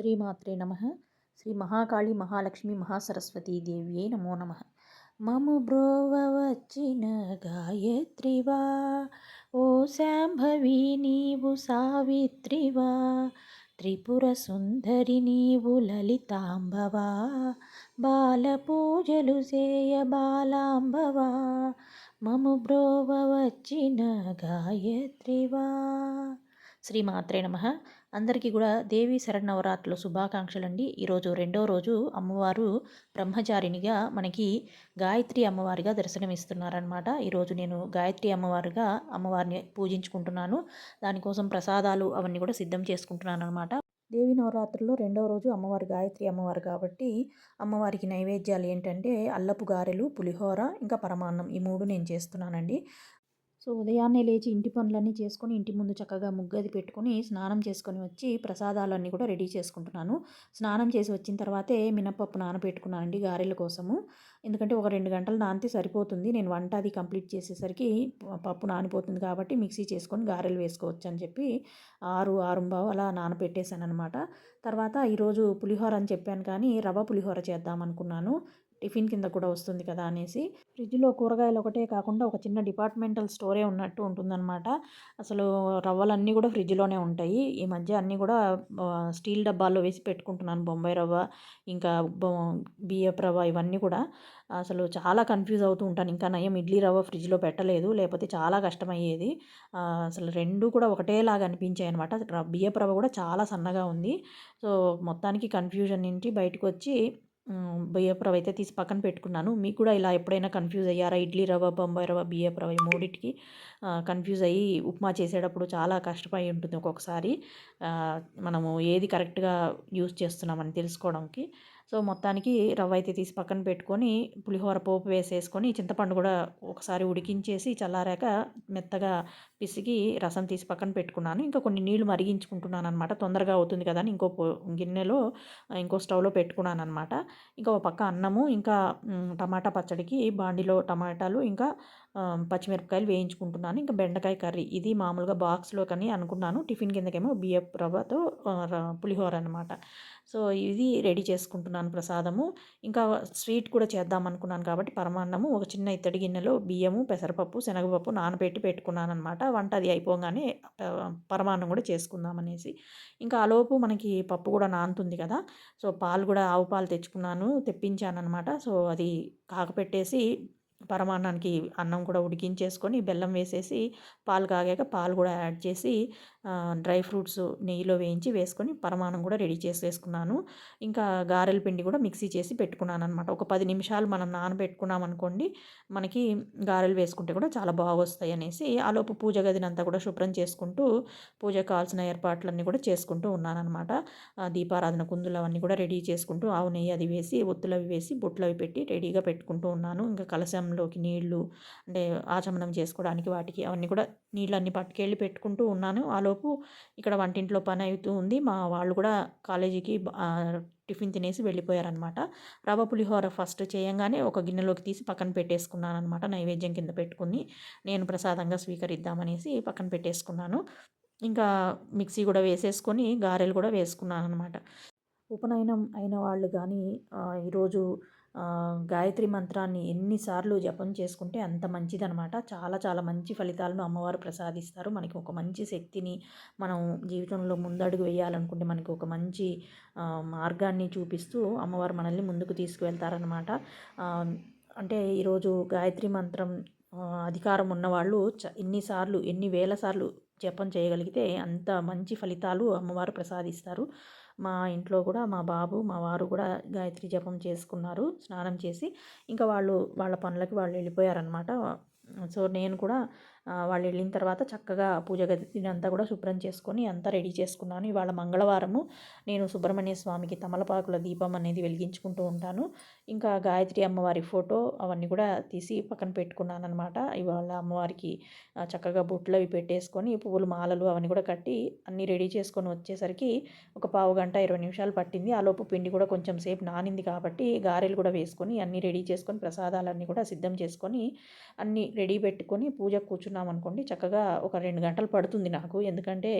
శ్రీమాత్రే నమ. శ్రీ మహాకాళి మహాలక్ష్మి మహాసరస్వతీ దేవ్యే నమో నమ. మము బ్రోవ వచ్చిన గాయత్రివా ఓ శాంభవి నీవు సావిత్రివా త్రిపుర సుందరి నీవు లలితాంబవా బాల పూజలు చేయ బాలాంబవా మము బ్రోవ వచ్చిన గాయత్రివా శ్రీ మాత్రే నమ. అందరికీ కూడా దేవి శరణవరాత్రుల శుభాకాంక్షలు అండి ఈరోజు రెండో రోజు అమ్మవారు బ్రహ్మచారినిగా మనకి గాయత్రి అమ్మవారిగా దర్శనమిస్తున్నారనమాట ఈరోజు నేను గాయత్రి అమ్మవారిగా అమ్మవారిని పూజించుకుంటున్నాను. దానికోసం ప్రసాదాలు అవన్నీ కూడా సిద్ధం చేసుకుంటున్నాను అనమాట దేవి నవరాత్రుల్లో రెండవ రోజు అమ్మవారు గాయత్రి అమ్మవారు కాబట్టి అమ్మవారికి నైవేద్యాలు ఏంటంటే అల్లపు గారెలు పులిహోర ఇంకా పరమాన్నం ఈ మూడు నేను చేస్తున్నానండి. సో ఉదయాన్నే లేచి ఇంటి పనులన్నీ చేసుకొని ఇంటి ముందు చక్కగా ముగ్గది పెట్టుకొని స్నానం చేసుకొని వచ్చి ప్రసాదాలన్నీ కూడా రెడీ చేసుకుంటున్నాను. స్నానం చేసి వచ్చిన తర్వాతే మినపప్పు నానబెట్టుకున్నానండి గారెల కోసము. ఎందుకంటే ఒక రెండు గంటలు నానితే సరిపోతుంది. నేను వంట అది కంప్లీట్ చేసేసరికి పప్పు నానిపోతుంది కాబట్టి మిక్సీ చేసుకొని గారెలు వేసుకోవచ్చు అని చెప్పి ఆరు ఆరుంబావు అలా నానబెట్టేశాను అనమాట తర్వాత ఈరోజు పులిహోర అని చెప్పాను కానీ రవ్వ పులిహోర చేద్దాం అనుకున్నాను. టిఫిన్ కింద కూడా వస్తుంది కదా అనేసి. ఫ్రిడ్జ్లో కూరగాయలు ఒకటే కాకుండా ఒక చిన్న డిపార్ట్మెంటల్ స్టోరే ఉన్నట్టు ఉంటుందన్నమాట. అసలు రవ్వలన్నీ కూడా ఫ్రిడ్జ్లోనే ఉంటాయి. ఈ మధ్య అన్నీ కూడా స్టీల్ డబ్బాల్లో వేసి పెట్టుకుంటున్నాను. బొంబాయి రవ్వ ఇంకా బియ్యపు రవ్వ ఇవన్నీ కూడా. అసలు చాలా కన్ఫ్యూజ్ అవుతూ ఉంటాను. ఇంకా నయం ఇడ్లీ రవ్వ ఫ్రిడ్జ్లో పెట్టలేదు. లేకపోతే చాలా కష్టమయ్యేది. అసలు రెండు కూడా ఒకటేలాగా అనిపించాయి అనమాట బియ్యపు రవ్వ కూడా చాలా సన్నగా ఉంది. సో మొత్తానికి కన్ఫ్యూజన్ నుంచి బయటకు వచ్చి బియ్యపు అయితే తీసి పక్కన పెట్టుకున్నాను. మీకు కూడా ఇలా ఎప్పుడైనా కన్ఫ్యూజ్ అయ్యారా? ఇడ్లీ రవ్వ బొంబాయి రవ్వ బియ్యపు ఈ మూడింటికి కన్ఫ్యూజ్ అయ్యి ఉప్మా చేసేటప్పుడు చాలా కష్టపడి ఉంటుంది ఒక్కొక్కసారి. మనము ఏది కరెక్ట్గా యూస్ చేస్తున్నామని తెలుసుకోవడానికి. సో మొత్తానికి రవ్వ అయితే తీసి పక్కన పెట్టుకొని పులిహోర పోపు వేసేసుకొని చింతపండు కూడా ఒకసారి ఉడికించేసి చల్లారాక మెత్తగా పిసికి రసం తీసి పక్కన పెట్టుకున్నాను. ఇంకా కొన్ని నీళ్ళు మరిగించుకుంటున్నాను అనమాట తొందరగా అవుతుంది కదా అని ఇంకో గిన్నెలో ఇంకో స్టవ్లో పెట్టుకున్నాను అనమాట ఇంకా ఒక పక్క అన్నము ఇంకా టమాటా పచ్చడికి బాండిలో టమాటాలు ఇంకా పచ్చిమిరపకాయలు వేయించుకుంటున్నాను. ఇంకా బెండకాయ కర్రీ ఇది మామూలుగా బాక్స్లో కానీ అనుకున్నాను. టిఫిన్ కిందకేమో బియ్యపు రవ్వతో పులిహోర అనమాట సో ఇది రెడీ చేసుకుంటున్నాను. ప్రసాదము. ఇంకా స్వీట్ కూడా చేద్దాం అనుకున్నాను కాబట్టి పరమాన్నము ఒక చిన్న ఇత్తడి గిన్నెలో బియ్యము పెసరపప్పు శనగపప్పు నానబెట్టి పెట్టుకున్నాను అనమాట వంట అది అయిపోగానే పరమాన్నం కూడా చేసుకుందాం అనేసి. ఇంకా ఆలోపు మనకి పప్పు కూడా నానుతుంది కదా సో పాలు కూడా ఆవు పాలు తెచ్చుకున్నాను తెప్పించాను అనమాట సో అది కాకపెట్టేసి పరమాన్నానికి అన్నం కూడా ఉడికించేసుకొని బెల్లం వేసేసి పాలు కాగాక పాలు కూడా యాడ్ చేసి డ్రై ఫ్రూట్స్ నెయ్యిలో వేయించి వేసుకొని పరమాన్నం కూడా రెడీ చేసి వేసుకున్నాను ఇంకా గారెల పిండి కూడా మిక్సీ చేసి పెట్టుకున్నాను అనమాట ఒక పది నిమిషాలు మనం నానబెట్టుకున్నాం అనుకోండి మనకి గారెలు వేసుకుంటే కూడా చాలా బాగొస్తాయి అనేసి ఆలోపు పూజ గదినంతా కూడా శుభ్రం చేసుకుంటూ పూజకు కావాల్సిన ఏర్పాట్లన్నీ కూడా చేసుకుంటూ ఉన్నానమాట దీపారాధన కుందులు అవన్నీ కూడా రెడీ చేసుకుంటూ ఆవు నెయ్యి అది వేసి ఒత్తులు అవి వేసి బొట్లు అవి పెట్టి రెడీగా పెట్టుకుంటూ ఉన్నాను. ఇంకా కలశం ఆచమనంలోకి నీళ్ళు అంటే ఆచమనం చేసుకోవడానికి వాటికి అవన్నీ కూడా నీళ్ళన్నీ పట్టుకెళ్ళి పెట్టుకుంటూ ఉన్నాను. ఆలోపు ఇక్కడ వంటింట్లో పని అవుతూ ఉంది. మా వాళ్ళు కూడా కాలేజీకి టిఫిన్ తినేసి వెళ్ళిపోయారనమాట రవ్వ పులిహోర ఫస్ట్ చేయంగానే ఒక గిన్నెలోకి తీసి పక్కన పెట్టేసుకున్నాను అనమాట నైవేద్యం కింద పెట్టుకుని నేను ప్రసాదంగా స్వీకరిద్దామనేసి పక్కన పెట్టేసుకున్నాను. ఇంకా మిక్సీ కూడా వేసేసుకొని గారెలు కూడా వేసుకున్నాను అనమాట ఉపనయనం అయిన వాళ్ళు కానీ ఈరోజు గాయత్రి మంత్రాన్ని ఎన్నిసార్లు జపం చేసుకుంటే అంత మంచిదనమాట చాలా చాలా మంచి ఫలితాలను అమ్మవారు ప్రసాదిస్తారు. మనకి ఒక మంచి శక్తిని మనం జీవితంలో ముందడుగు వేయాలనుకుంటే మనకి ఒక మంచి మార్గాన్ని చూపిస్తూ అమ్మవారు మనల్ని ముందుకు తీసుకువెళ్తారనమాట అంటే ఈరోజు గాయత్రి మంత్రం అధికారం ఉన్నవాళ్ళు చ ఎన్నిసార్లు ఎన్ని వేల సార్లు జపం చేయగలిగితే అంత మంచి ఫలితాలు అమ్మవారు ప్రసాదిస్తారు. మా ఇంట్లో కూడా మా బాబు మా వారు కూడా గాయత్రి జపం చేసుకున్నారు స్నానం చేసి. ఇంకా వాళ్ళు వాళ్ళ పనులకి వాళ్ళు వెళ్ళిపోయారనమాట సో నేను కూడా వాళ్ళు వెళ్ళిన తర్వాత చక్కగా పూజ గది అంతా కూడా శుభ్రం చేసుకొని అంతా రెడీ చేసుకున్నాను. ఇవాళ మంగళవారము నేను సుబ్రహ్మణ్య స్వామికి తమలపాకుల దీపం అనేది వెలిగించుకుంటూ ఉంటాను. ఇంకా గాయత్రి అమ్మవారి ఫోటో అవన్నీ కూడా తీసి పక్కన పెట్టుకున్నాను అనమాట ఇవాళ అమ్మవారికి చక్కగా బొట్లు అవి పెట్టేసుకొని పువ్వులు మాలలు అవన్నీ కూడా కట్టి అన్నీ రెడీ చేసుకొని వచ్చేసరికి ఒక పావు గంట ఇరవై నిమిషాలు పట్టింది. ఆలోపు పిండి కూడా కొంచెం సేపు నానింది కాబట్టి గారెలు కూడా వేసుకొని అన్నీ రెడీ చేసుకొని ప్రసాదాలన్నీ కూడా సిద్ధం చేసుకొని అన్నీ రెడీ పెట్టుకొని పూజ కూర్చుని కూర్చున్నాం అనుకోండి చక్కగా ఒక రెండు గంటలు పడుతుంది నాకు. ఎందుకంటే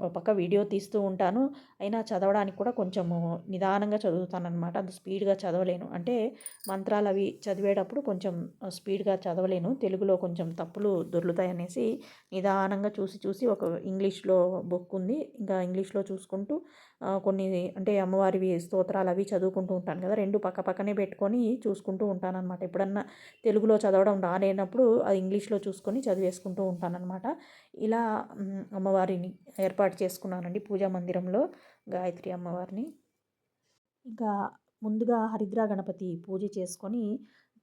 ఒక పక్క వీడియో తీస్తూ ఉంటాను. అయినా చదవడానికి కూడా కొంచెము నిదానంగా చదువుతానన్నమాట. అంత స్పీడ్గా చదవలేను. అంటే మంత్రాలు అవి చదివేటప్పుడు కొంచెం స్పీడ్గా చదవలేను. తెలుగులో కొంచెం తప్పులు దొర్లుతాయనేసి నిదానంగా చూసి చూసి ఒక ఇంగ్లీష్లో బుక్ ఉంది. ఇంకా ఇంగ్లీష్లో చూసుకుంటూ కొన్ని అంటే అమ్మవారివి స్తోత్రాలు అవి చదువుకుంటూ ఉంటాను కదా. రెండు పక్క పక్కనే పెట్టుకొని చూసుకుంటూ ఉంటాను అనమాట ఎప్పుడన్నా తెలుగులో చదవడం రాలేనప్పుడు అది ఇంగ్లీష్లో చూసుకొని చదివేసుకుంటూ ఉంటానన్నమాట. ఇలా అమ్మవారిని ఏర్పాటు చేసుకున్నానండి పూజా మందిరంలో గాయత్రి అమ్మవారిని. ఇంకా ముందుగా హరిద్రా గణపతి పూజ చేసుకొని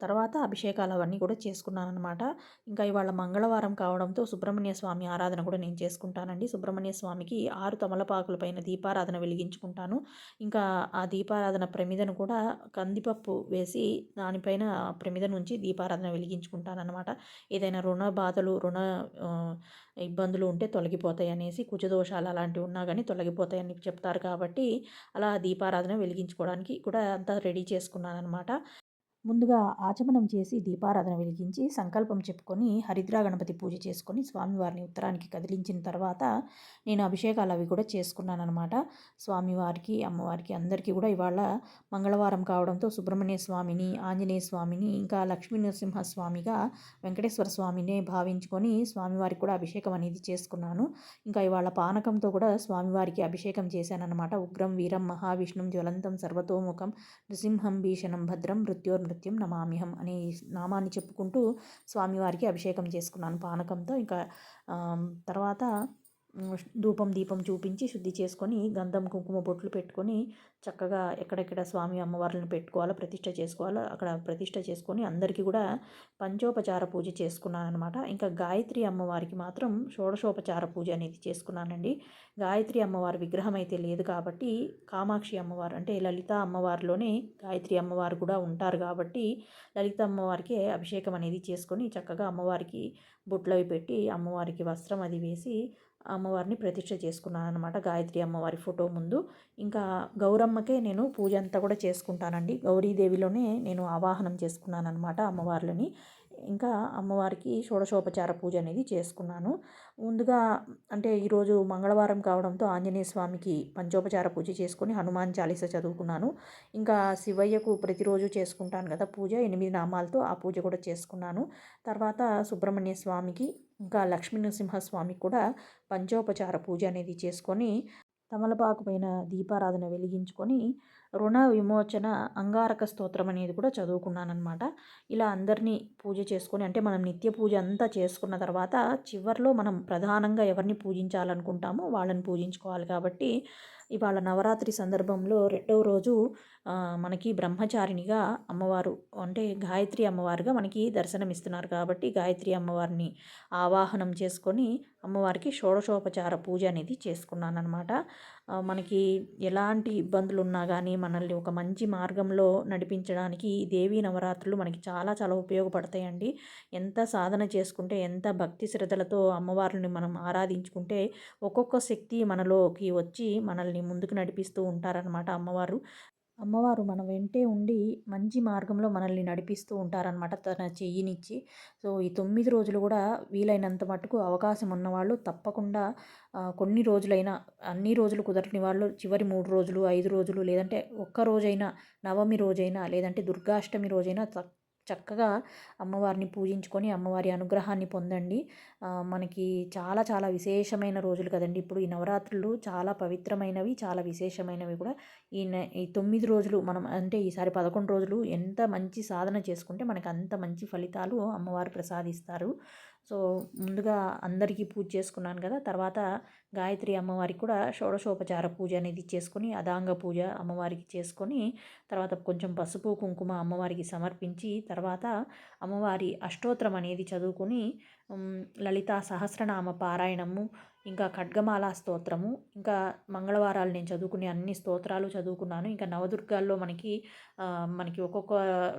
తర్వాత అభిషేకాలు అవన్నీ కూడా చేసుకున్నాను అనమాట ఇంకా ఇవాళ మంగళవారం కావడంతో సుబ్రహ్మణ్య స్వామి ఆరాధన కూడా నేను చేసుకుంటానండి. సుబ్రహ్మణ్య స్వామికి ఆరు తమలపాకుల పైన దీపారాధన వెలిగించుకుంటాను. ఇంకా ఆ దీపారాధన ప్రమిదను కూడా కందిపప్పు వేసి దానిపైన ప్రమిద నుంచి దీపారాధన వెలిగించుకుంటాను అనమాట ఏదైనా రుణ బాధలు రుణ ఇబ్బందులు ఉంటే తొలగిపోతాయి అనేసి కుజదోషాలు అలాంటివి ఉన్నా కానీ తొలగిపోతాయని చెప్తారు కాబట్టి అలా దీపారాధన వెలిగించుకోవడానికి కూడా అంతా రెడీ చేసుకున్నాను అనమాట ముందుగా ఆచమనం చేసి దీపారాధన వెలిగించి సంకల్పం చెప్పుకొని హరిద్రా గణపతి పూజ చేసుకొని స్వామివారిని ఉత్తరానికి కదిలించిన తర్వాత నేను అభిషేకాలు అవి కూడా చేసుకున్నాను అనమాట స్వామివారికి అమ్మవారికి అందరికీ కూడా ఇవాళ మంగళవారం కావడంతో సుబ్రహ్మణ్య స్వామిని ఆంజనేయ స్వామిని ఇంకా లక్ష్మీనరసింహ స్వామిగా వెంకటేశ్వర స్వామినే భావించుకొని స్వామివారికి కూడా అభిషేకం అనేది చేసుకున్నాను. ఇంకా ఇవాళ పానకంతో కూడా స్వామివారికి అభిషేకం చేశానన్నమాట. ఉగ్రం వీరం మహావిష్ణుం జ్వలంతం సర్వతోముఖం నృసింహం భీషణం భద్రం మృత్యోర్ నృత్యం నమామిహం అనే నామాన్ని చెప్పుకుంటూ స్వామివారికి అభిషేకం చేసుకున్నాను పానకంతో. ఇంకా తర్వాత ధూపం దీపం చూపించి శుద్ధి చేసుకొని గంధం కుంకుమ బొట్లు పెట్టుకొని చక్కగా ఎక్కడెక్కడ స్వామి అమ్మవార్లను పెట్టుకోవాలో ప్రతిష్ట చేసుకోవాలో అక్కడ ప్రతిష్ట చేసుకొని అందరికీ కూడా పంచోపచార పూజ చేసుకున్నాను అనమాట ఇంకా గాయత్రి అమ్మవారికి మాత్రం షోడశోపచార పూజ అనేది చేసుకున్నానండి. గాయత్రి అమ్మవారి విగ్రహం అయితే లేదు కాబట్టి కామాక్షి అమ్మవారు అంటే లలిత అమ్మవారిలోనే గాయత్రి అమ్మవారు కూడా ఉంటారు కాబట్టి లలిత అమ్మవారికి అభిషేకం అనేది చేసుకొని చక్కగా అమ్మవారికి బొట్లవి పెట్టి అమ్మవారికి వస్త్రం అది వేసి అమ్మవారిని ప్రతిష్ట చేసుకున్నాను అనమాట గాయత్రి అమ్మవారి ఫోటో ముందు. ఇంకా గౌరమ్మకే నేను పూజ అంతా కూడా చేసుకుంటానండి. గౌరీదేవిలోనే నేను ఆవాహనం చేసుకున్నాను అనమాట అమ్మవార్లని. ఇంకా అమ్మవారికి షోడశోపచార పూజ అనేది చేసుకున్నాను. ముందుగా అంటే ఈరోజు మంగళవారం కావడంతో ఆంజనేయ స్వామికి పంచోపచార పూజ చేసుకొని హనుమాన్ చాలీస చదువుకున్నాను. ఇంకా శివయ్యకు ప్రతిరోజు చేసుకుంటాను కదా పూజ. ఎనిమిది నామాలతో ఆ పూజ కూడా చేసుకున్నాను. తర్వాత సుబ్రహ్మణ్య స్వామికి ఇంకా లక్ష్మీనరసింహస్వామి కూడా పంచోపచార పూజ అనేది చేసుకొని తమలపాకు పైన దీపారాధన వెలిగించుకొని రుణ విమోచన అంగారక స్తోత్రం అనేది కూడా చదువుకున్నానమాట ఇలా అందరినీ పూజ చేసుకొని అంటే మనం నిత్య పూజ అంతా చేసుకున్న తర్వాత చివరిలో మనం ప్రధానంగా ఎవరిని పూజించాలనుకుంటామో వాళ్ళని పూజించుకోవాలి కాబట్టి ఇవాళ నవరాత్రి సందర్భంలో రెండవ రోజు మనకి బ్రహ్మచారినిగా అమ్మవారు అంటే గాయత్రి అమ్మవారుగా మనకి దర్శనమిస్తున్నారు కాబట్టి గాయత్రి అమ్మవారిని ఆవాహనం చేసుకొని అమ్మవారికి షోడశోపచార పూజ అనేది చేసుకున్నాను అనమాట మనకి ఎలాంటి ఇబ్బందులు ఉన్నా కానీ మనల్ని ఒక మంచి మార్గంలో నడిపించడానికి ఈ దేవీ నవరాత్రులు మనకి చాలా చాలా ఉపయోగపడతాయండి. ఎంత సాధన చేసుకుంటే ఎంత భక్తి శ్రద్ధలతో అమ్మవారిని మనం ఆరాధించుకుంటే ఒక్కొక్క శక్తి మనలోకి వచ్చి మనల్ని ముందుకు నడిపిస్తూ ఉంటారనమాట అమ్మవారు. అమ్మవారు మన వెంటే ఉండి మంచి మార్గంలో మనల్ని నడిపిస్తూ ఉంటారనమాట తన చెయ్యినిచ్చి. సో ఈ తొమ్మిది రోజులు కూడా వీలైనంత మటుకు అవకాశం ఉన్నవాళ్ళు తప్పకుండా కొన్ని రోజులైనా అన్ని రోజులు కుదరని వాళ్ళు చివరి మూడు రోజులు ఐదు రోజులు లేదంటే ఒక్క రోజైనా నవమి రోజైనా లేదంటే దుర్గాష్టమి రోజైనా చక్కగా అమ్మవారిని పూజించుకొని అమ్మవారి అనుగ్రహాన్ని పొందండి. మనకి చాలా చాలా విశేషమైన రోజులు కదండి. ఇప్పుడు ఈ నవరాత్రులు చాలా పవిత్రమైనవి చాలా విశేషమైనవి కూడా. ఈ ఈ తొమ్మిది రోజులు మనం అంటే ఈసారి పదకొండు రోజులు ఎంత మంచి సాధన చేసుకుంటే మనకు అంత మంచి ఫలితాలు అమ్మవారు ప్రసాదిస్తారు. సో ముందుగా అందరికీ పూజ చేసుకున్నాను కదా తర్వాత గాయత్రి అమ్మవారికి కూడా షోడశోపచార పూజ అనేది చేసుకొని అదాంగ పూజ అమ్మవారికి చేసుకొని తర్వాత కొంచెం పసుపు కుంకుమ అమ్మవారికి సమర్పించి తర్వాత అమ్మవారి అష్టోత్తరం అనేది చదువుకొని లలితా సహస్రనామ పారాయణము ఇంకా ఖడ్గమాల స్తోత్రము ఇంకా మంగళవారాలు నేను చదువుకునే అన్ని స్తోత్రాలు చదువుకున్నాను. ఇంకా నవదుర్గాల్లో మనకి మనకి ఒక్కొక్క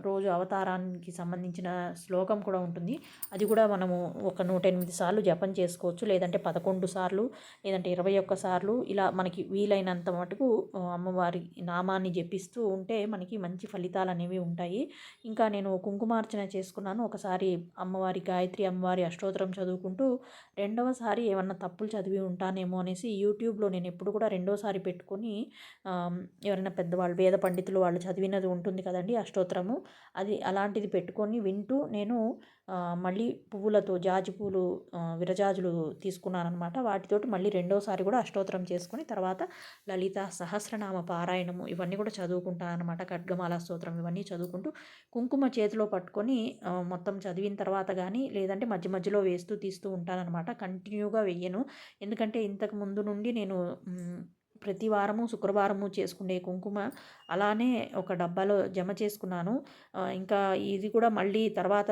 రోజు అవతారానికి సంబంధించిన శ్లోకం కూడా ఉంటుంది. అది కూడా మనము ఒక నూట ఎనిమిది సార్లు జపం చేసుకోవచ్చు లేదంటే పదకొండు సార్లు లేదంటే ఇరవై ఒక్క సార్లు. ఇలా మనకి వీలైనంత మటుకు అమ్మవారి నామాన్ని జపిస్తూ ఉంటే మనకి మంచి ఫలితాలు అనేవి ఉంటాయి. ఇంకా నేను కుంకుమార్చన చేసుకున్నాను. ఒకసారి అమ్మవారి గాయత్రి అమ్మవారి అష్టోత్తరం చదువుకుంటూ రెండవసారి ఏమన్నా తప్పులు చదివి ఉంటానేమో అనేసి యూట్యూబ్లో నేను ఎప్పుడు కూడా రెండోసారి పెట్టుకొని ఎవరైనా పెద్దవాళ్ళు వేద పండితులు వాళ్ళు చదివినది ఉంటుంది కదండి అష్టోత్తరము అది అలాంటిది పెట్టుకొని వింటూ నేను మళ్ళీ పువ్వులతో జాజి పూలు విరజాజులు తీసుకున్నానమాట వాటితోటి మళ్ళీ రెండోసారి కూడా అష్టోత్తరం చేసుకుని తర్వాత లలిత సహస్రనామ పారాయణము ఇవన్నీ కూడా చదువుకుంటాను అనమాట ఖడ్గమాల స్తోత్రం ఇవన్నీ చదువుకుంటూ కుంకుమ చేతిలో పట్టుకొని మొత్తం చదివిన తర్వాత కానీ లేదంటే మధ్య మధ్యలో వేస్తూ తీస్తూ ఉంటానన్నమాట. కంటిన్యూగా వెయ్యను. ఎందుకంటే ఇంతకు ముందు నుండి నేను ప్రతి వారము శుక్రవారము చేసుకునే కుంకుమ అలానే ఒక డబ్బాలో జమ చేసుకున్నాను. ఇంకా ఇది కూడా మళ్ళీ తర్వాత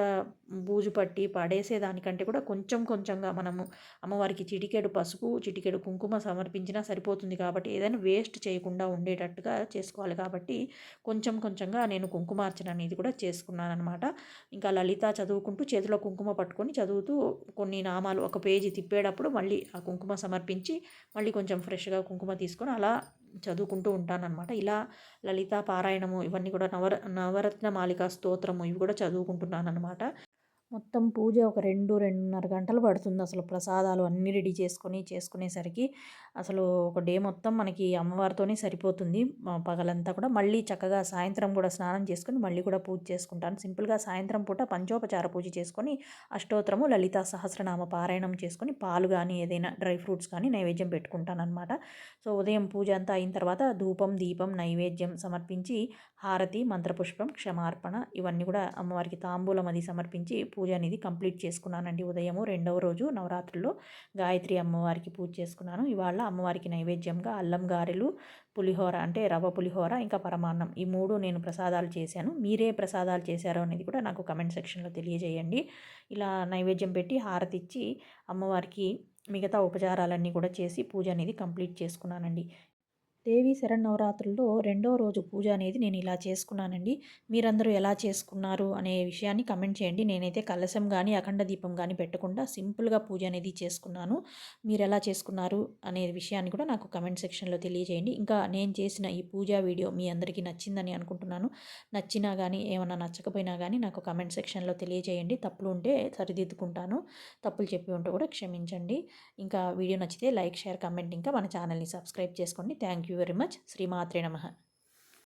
బూజు పట్టి పడేసేదానికంటే కూడా కొంచెం కొంచెంగా మనము అమ్మవారికి చిటికెడు పసుపు చిటికెడు కుంకుమ సమర్పించినా సరిపోతుంది కాబట్టి ఏదైనా వేస్ట్ చేయకుండా ఉండేటట్టుగా చేసుకోవాలి కాబట్టి కొంచెం కొంచెంగా నేను కుంకుమార్చన అనేది కూడా చేసుకున్నాను అనమాట ఇంకా లలిత చదువుకుంటూ చేతిలో కుంకుమ పట్టుకొని చదువుతూ కొన్ని నామాలు ఒక పేజీ తిప్పేటప్పుడు మళ్ళీ ఆ కుంకుమ సమర్పించి మళ్ళీ కొంచెం ఫ్రెష్గా కుంకుమ తీసుకొని అలా చదువుకుంటూ ఉంటానన్నమాట. ఇలా లలిత పారాయణము ఇవన్నీ కూడా నవర నవరత్న మాలిక స్తోత్రము ఇవి కూడా చదువుకుంటున్నాను అనమాట మొత్తం పూజ ఒక రెండు రెండున్నర గంటలు పడుతుంది అసలు ప్రసాదాలు అన్నీ రెడీ చేసుకొని చేసుకునేసరికి. అసలు ఒక డే మొత్తం మనకి అమ్మవారితోనే సరిపోతుంది. పగలంతా కూడా మళ్ళీ చక్కగా సాయంత్రం కూడా స్నానం చేసుకుని మళ్ళీ కూడా పూజ చేసుకుంటాను. సింపుల్గా సాయంత్రం పూట పంచోపచార పూజ చేసుకొని అష్టోత్తరము లలిత సహస్రనామ పారాయణం చేసుకొని పాలు కానీ ఏదైనా డ్రై ఫ్రూట్స్ కానీ నైవేద్యం పెట్టుకుంటాను అనమాట సో ఉదయం పూజ అంతా అయిన తర్వాత ధూపం దీపం నైవేద్యం సమర్పించి హారతి మంత్రపుష్పం క్షమార్పణ ఇవన్నీ కూడా అమ్మవారికి తాంబూలం అది సమర్పించి పూజ అనేది కంప్లీట్ చేసుకున్నానండి. ఉదయము రెండవ రోజు నవరాత్రుల్లో గాయత్రి అమ్మవారికి పూజ చేసుకున్నాను. ఇవాళ అమ్మవారికి నైవేద్యంగా అల్లం గారెలు పులిహోర అంటే రవ్వ పులిహోర ఇంకా పరమాన్నం ఈ మూడు నేను ప్రసాదాలు చేశాను. మీరే ప్రసాదాలు చేశారో అనేది కూడా నాకు కమెంట్ సెక్షన్లో తెలియజేయండి. ఇలా నైవేద్యం పెట్టి హారతి ఇచ్చి అమ్మవారికి మిగతా ఉపచారాలన్నీ కూడా చేసి పూజ అనేది కంప్లీట్ చేసుకున్నానండి. దేవి శరన్నవరాత్రుల్లో రెండో రోజు పూజ అనేది నేను ఇలా చేసుకున్నానండి. మీరందరూ ఎలా చేసుకున్నారు అనే విషయాన్ని కమెంట్ చేయండి. నేనైతే కలశం కానీ అఖండ దీపం కానీ పెట్టకుండా సింపుల్గా పూజ అనేది చేసుకున్నాను. మీరు ఎలా చేసుకున్నారు అనే విషయాన్ని కూడా నాకు కమెంట్ సెక్షన్లో తెలియజేయండి. ఇంకా నేను చేసిన ఈ పూజా వీడియో మీ అందరికీ నచ్చిందని అనుకుంటున్నాను. నచ్చినా కానీ ఏమన్నా నచ్చకపోయినా కానీ నాకు కమెంట్ సెక్షన్లో తెలియజేయండి. తప్పులు ఉంటే సరిదిద్దుకుంటాను. తప్పులు చెప్పి ఉంటే కూడా క్షమించండి. ఇంకా వీడియో నచ్చితే లైక్ షేర్ కమెంట్ ఇంకా మన ఛానల్ని సబ్స్క్రైబ్ చేసుకోండి. Thank you. You very much. శ్రీమాత్రే నమ.